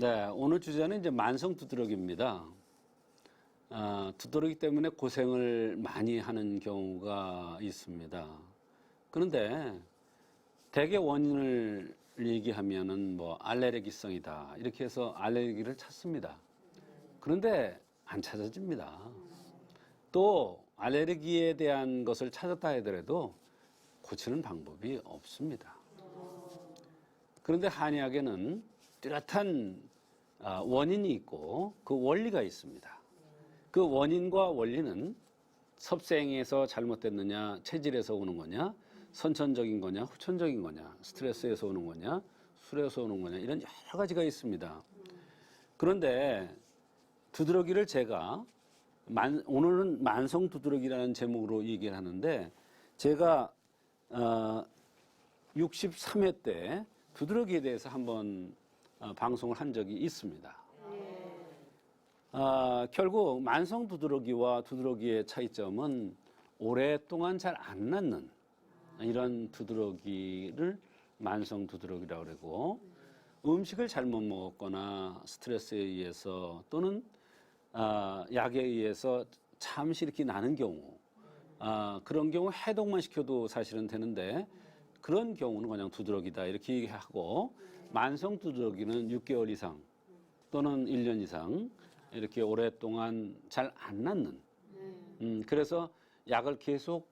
네, 오늘 주제는 이제 만성 두드러기입니다. 아, 두드러기 때문에 고생을 많이 하는 경우가 있습니다. 그런데 대개 원인을 얘기하면은 뭐 알레르기성이다 이렇게 해서 알레르기를 찾습니다. 그런데 안 찾아집니다. 또 알레르기에 대한 것을 찾았다 하더라도 고치는 방법이 없습니다. 그런데 한의학에는 뚜렷한 아, 원인이 있고 그 원리가 있습니다. 그 원인과 원리는 섭생에서 잘못됐느냐, 체질에서 오는 거냐, 선천적인 거냐, 후천적인 거냐, 스트레스에서 오는 거냐, 술에서 오는 거냐, 이런 여러 가지가 있습니다. 그런데 두드러기를 제가 만, 오늘은 만성 두드러기라는 제목으로 얘기를 하는데 제가 어, 63회 때 두드러기에 대해서 한번 어, 방송을 한 적이 있습니다. 아, 결국 만성 두드러기와 두드러기의 차이점은 오랫동안 잘 안 낫는 이런 두드러기를 만성 두드러기라고 그러고 음식을 잘못 먹었거나 스트레스에 의해서 또는 아, 약에 의해서 잠시 이렇게 나는 경우 아, 그런 경우 해독만 시켜도 사실은 되는데 그런 경우는 그냥 두드러기다 이렇게 얘기하고 만성 두드러기는 6개월 이상 또는 1년 이상 이렇게 오랫동안 잘 안 낫는. 음, 그래서 약을 계속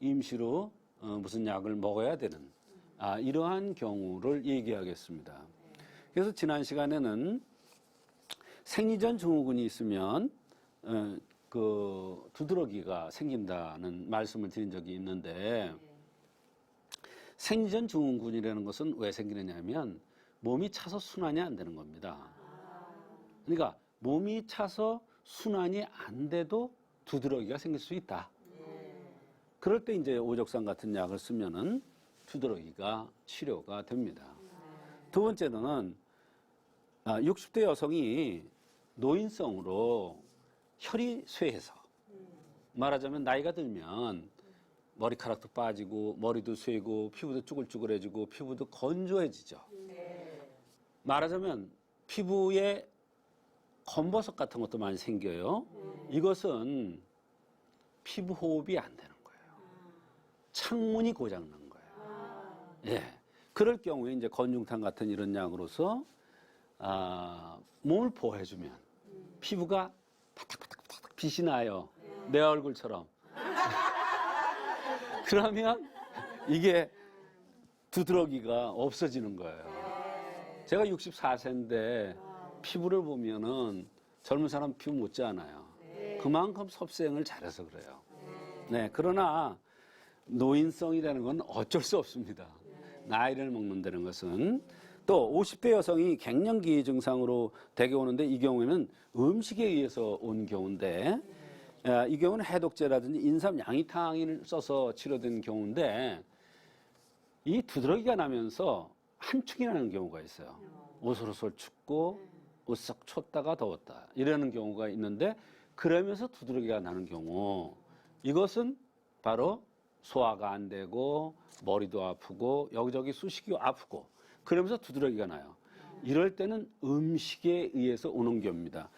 임시로 어, 무슨 약을 먹어야 되는 아, 이러한 경우를 얘기하겠습니다. 그래서 지난 시간에는 생리전 증후군이 있으면 어, 그 두드러기가 생긴다는 말씀을 드린 적이 있는데 생리전 증후군이라는 것은 왜 생기느냐면 몸이 차서 순환이 안 되는 겁니다. 그러니까 몸이 차서 순환이 안 돼도 두드러기가 생길 수 있다. 그럴 때 이제 오적산 같은 약을 쓰면은 두드러기가 치료가 됩니다. 두 번째는 아, 60대 여성이 노인성으로 혈이 쇠해서 말하자면 나이가 들면 머리카락도 빠지고 머리도 쇠고 피부도 쭈글쭈글해지고 피부도 건조해지죠. 말하자면 피부에 검버섯 같은 것도 많이 생겨요. 이것은 피부 호흡이 안 되는 거예요. 창문이 고장 난 거예요. 예. 그럴 경우에 이제 건중탕 같은 이런 약으로서 아, 몸을 보호해주면 피부가 바닥바닥바닥 빛이 나요. 내 얼굴처럼. 그러면 이게 두드러기가 없어지는 거예요. 제가 64세인데 피부를 보면은 젊은 사람 피부 못지 않아요. 그만큼 섭생을 잘해서 그래요. 네, 그러나 노인성이라는 건 어쩔 수 없습니다. 나이를 먹는다는 것은 또 50대 여성이 갱년기 증상으로 대개 오는데 이 경우에는 음식에 의해서 온 경우인데 아, 이 경우는 해독제라든지 인삼 양이탕을 써서 치료된 경우인데 이 두드러기가 나면서 한축이 나는 경우가 있어요. 오솔오솔 춥고 으쓱 췄다가 더웠다 이러는 경우가 있는데 그러면서 두드러기가 나는 경우 이것은 바로 소화가 안 되고 머리도 아프고 여기저기 쑤시기 아프고 그러면서 두드러기가 나요. 이럴 때는 음식에 의해서 오는 경우입니다.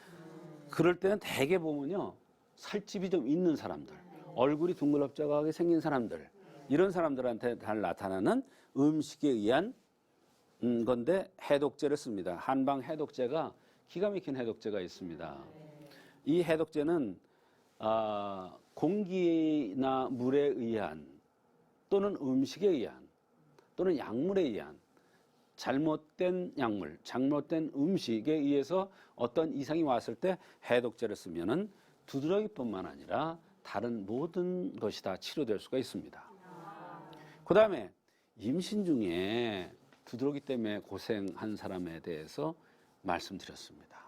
그럴 때는 대개 보면요 살집이 좀 있는 사람들, 얼굴이 둥글럽적하게 생긴 사람들 이런 사람들한테 잘 나타나는 음식에 의한 음, 건데 해독제를 씁니다. 한방 해독제가 기가 막힌 해독제가 있습니다. 이 해독제는 아, 공기나 물에 의한 또는 음식에 의한 또는 약물에 의한 잘못된 약물, 잘못된 음식에 의해서 어떤 이상이 왔을 때 해독제를 쓰면은 두드러기뿐만 아니라 다른 모든 것이 다 치료될 수가 있습니다. 그 다음에 임신 중에 두드러기 때문에 고생한 사람에 대해서 말씀드렸습니다.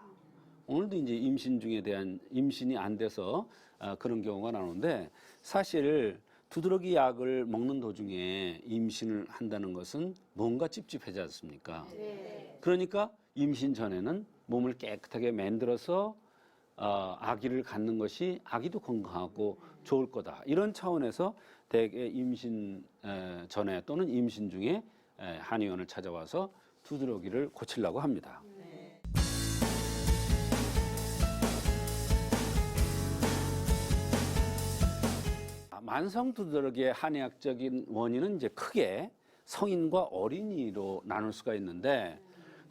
오늘도 이제 임신 중에 대한 임신이 안 돼서 아, 그런 경우가 나오는데 사실 두드러기 약을 먹는 도중에 임신을 한다는 것은 뭔가 찝찝하지 않습니까? 그러니까 임신 전에는 몸을 깨끗하게 만들어서 어, 아기를 갖는 것이 아기도 건강하고 좋을 거다. 이런 차원에서 대개 임신 전에 또는 임신 중에 한의원을 찾아와서 두드러기를 고치려고 합니다. 아, 만성 두드러기의 한의학적인 원인은 이제 크게 성인과 어린이로 나눌 수가 있는데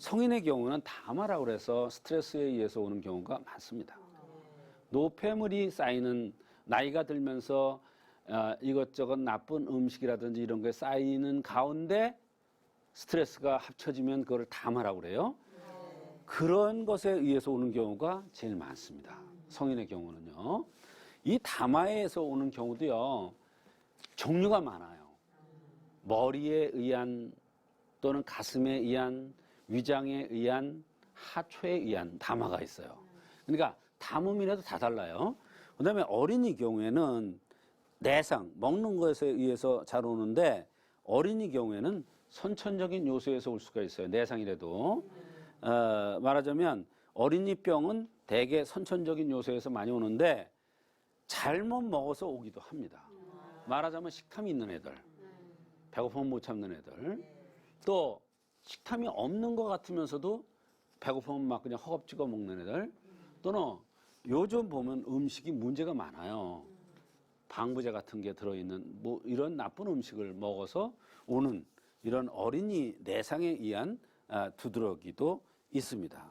성인의 경우는 다마라고 그래서 스트레스에 의해서 오는 경우가 많습니다. 노폐물이 쌓이는 나이가 들면서 어, 이것저것 나쁜 음식이라든지 이런 게 쌓이는 가운데 스트레스가 합쳐지면 그걸 다마라고 그래요. 그런 것에 의해서 오는 경우가 제일 많습니다. 성인의 경우는요. 이 다마에서 오는 경우도요. 종류가 많아요. 머리에 의한 또는 가슴에 의한 위장에 의한 하초에 의한 담화가 있어요. 그러니까 담음이라도 다 달라요. 그 다음에 어린이 경우에는 내상 먹는 것에 의해서 잘 오는데 어린이 경우에는 선천적인 요소에서 올 수가 있어요. 내상이라도 어, 말하자면 어린이병은 대개 선천적인 요소에서 많이 오는데 잘못 먹어서 오기도 합니다. 말하자면 식탐이 있는 애들, 배고프면 못 참는 애들, 또 식탐이 없는 것 같으면서도 배고프면 막 그냥 허겁지겁 먹는 애들, 또는 요즘 보면 음식이 문제가 많아요. 방부제 같은 게 들어있는 뭐 이런 나쁜 음식을 먹어서 오는 이런 어린이 내상에 의한 아, 두드러기도 있습니다.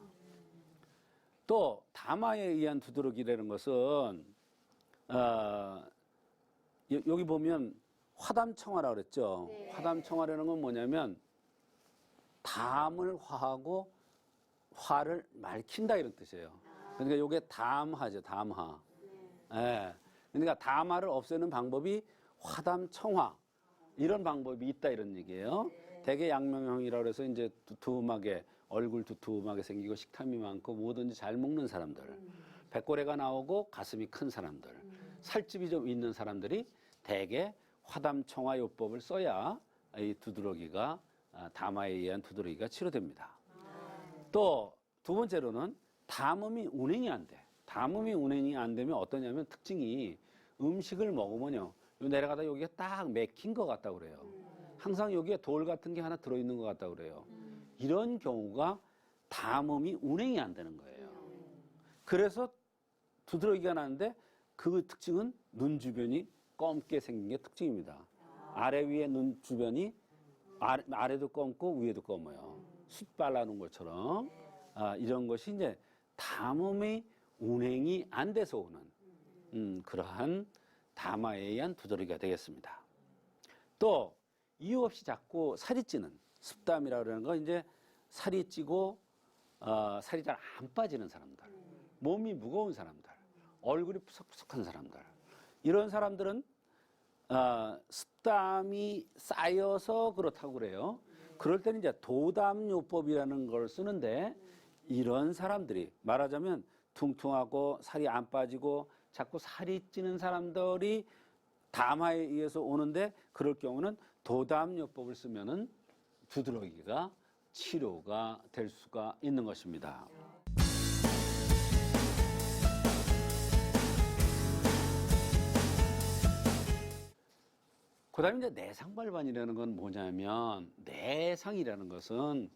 또 다마에 의한 두드러기라는 것은 어, 여- 여기 보면 화담청화라 그랬죠. 화담청화라는 건 뭐냐면 담을 화하고 화를 말킨다 이런 뜻이에요. 그러니까 이게 담화죠, 담화. 예. 그러니까 담화를 없애는 방법이 화담 청화 이런 방법이 있다 이런 얘기예요. 대개 양명형이라 그래서 이제 두툼하게 얼굴 두툼하게 생기고 식탐이 많고 뭐든지 잘 먹는 사람들, 백골레가 나오고 가슴이 큰 사람들, 살집이 좀 있는 사람들이 대개 화담 청화 요법을 써야 이 두드러기가 아, 담화에 의한 두드러기가 치료됩니다. 또 두 번째로는 담음이 운행이 안 돼. 담음이 운행이 안 되면 어떠냐면 특징이 음식을 먹으면요. 요 내려가다 여기가 딱 맥힌 것 같다 그래요. 항상 여기에 돌 같은 게 하나 들어있는 것 같다 그래요. 이런 경우가 담음이 운행이 안 되는 거예요. 그래서 두드러기가 나는데 그 특징은 눈 주변이 검게 생긴 게 특징입니다. 아래 위에 눈 주변이 아래, 아래도 검고 위에도 검어요. 숯 발라놓은 것처럼 아, 이런 것이 이제 담음의 운행이 안 돼서 오는 음, 그러한 담화에 의한 두드러기가 되겠습니다. 또 이유 없이 자꾸 살이 찌는 습담이라 그러는 건 이제 살이 찌고 어, 살이 잘 안 빠지는 사람들, 몸이 무거운 사람들, 얼굴이 푸석푸석한 사람들 이런 사람들은 어, 습담이 쌓여서 그렇다고 그래요. 그럴 때는 이제 도담요법이라는 걸 쓰는데 이런 사람들이 말하자면 퉁퉁하고 살이 안 빠지고 자꾸 살이 찌는 사람들이 담화에 의해서 오는데 그럴 경우는 도담요법을 쓰면은 두드러기가 치료가 될 수가 있는 것입니다. 그 다음에 이제 내상발반이라는 건 뭐냐면 내상이라는 것은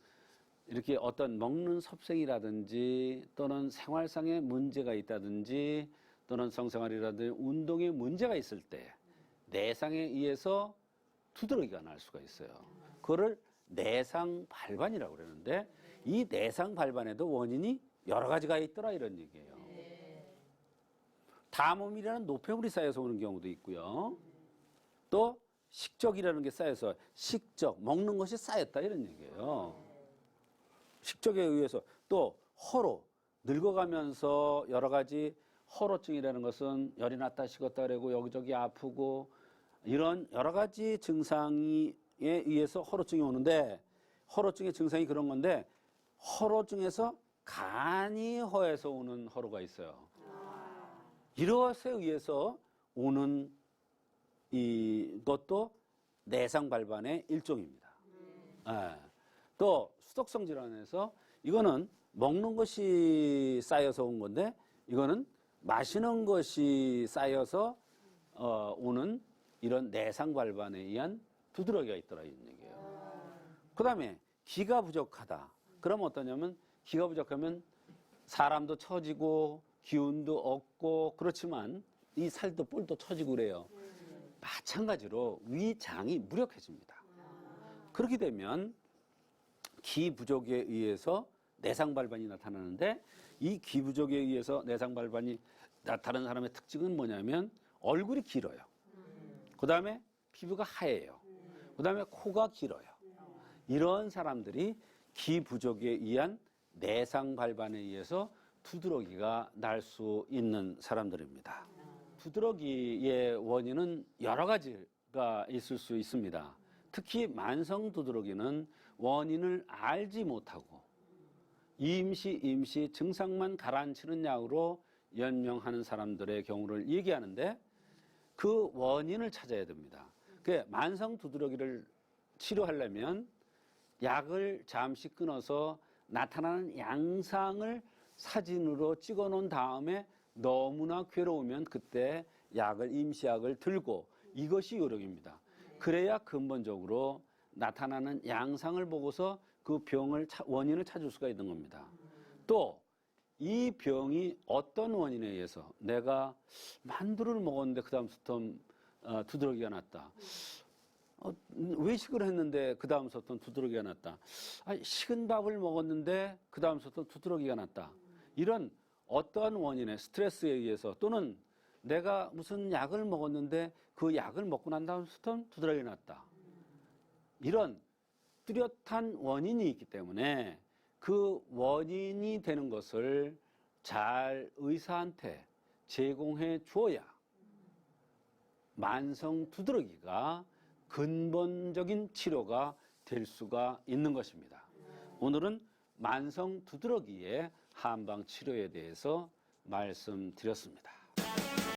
이렇게 어떤 먹는 섭생이라든지 또는 생활상의 문제가 있다든지 또는 성생활이라든지 운동에 문제가 있을 때 내상에 의해서 두드러기가 날 수가 있어요. 그거를 내상 발반이라고 그러는데 이 내상 발반에도 원인이 여러 가지가 있더라 이런 얘기예요. 담음이라는 노폐물이 쌓여서 오는 경우도 있고요. 또 식적이라는 게 쌓여서 식적 먹는 것이 쌓였다 이런 얘기예요. 식적에 의해서 또 허로 늙어가면서 여러 가지 허로증이라는 것은 열이 났다 식었다 그러고 여기저기 아프고 이런 여러 가지 증상에 의해서 허로증이 오는데 허로증의 증상이 그런 건데 허로증에서 간이 허해서 오는 허로가 있어요. 이것에 의해서 오는 이것도 내상 발반의 일종입니다. 예. 또 수독성 질환에서 이거는 먹는 것이 쌓여서 온 건데 이거는 마시는 것이 쌓여서 어, 오는 이런 내상 발반에 의한 두드러기가 있더라 이런 얘기예요. 그 다음에 기가 부족하다. 그러면 어떠냐면 기가 부족하면 사람도 처지고 기운도 없고 그렇지만 이 살도 뿔도 처지고 그래요. 마찬가지로 위장이 무력해집니다. 그렇게 되면 기 부족에 의해서 내상 발반이 나타나는데 이 기 부족에 의해서 내상 발반이 나타나는 사람의 특징은 뭐냐면 얼굴이 길어요. 그 다음에 피부가 하얘요. 그 다음에 코가 길어요. 이런 사람들이 기 부족에 의한 내상 발반에 의해서 두드러기가 날 수 있는 사람들입니다. 두드러기의 원인은 여러 가지가 있을 수 있습니다. 특히 만성 두드러기는 원인을 알지 못하고 임시 임시 증상만 가라앉히는 약으로 연명하는 사람들의 경우를 얘기하는데 그 원인을 찾아야 됩니다. 그 만성 두드러기를 치료하려면 약을 잠시 끊어서 나타나는 양상을 사진으로 찍어 놓은 다음에 너무나 괴로우면 그때 약을 임시약을 들고 이것이 요령입니다. 그래야 근본적으로 나타나는 양상을 보고서 그 병을 차- 원인을 찾을 수가 있는 겁니다. 또 이 병이 어떤 원인에 의해서 내가 만두를 먹었는데 그 다음부터 어, 두드러기가 났다. 어, 외식을 했는데 그 다음부터 두드러기가 났다. 아, 식은 밥을 먹었는데 그 다음부터 두드러기가 났다. 이런 어떠한 원인에 스트레스에 의해서 또는 내가 무슨 약을 먹었는데 그 약을 먹고 난 다음부터 두드러기가 났다. 이런 뚜렷한 원인이 있기 때문에 그 원인이 되는 것을 잘 의사한테 제공해 주어야 만성 두드러기가 근본적인 치료가 될 수가 있는 것입니다. 오늘은 만성 두드러기의 한방 치료에 대해서 말씀드렸습니다.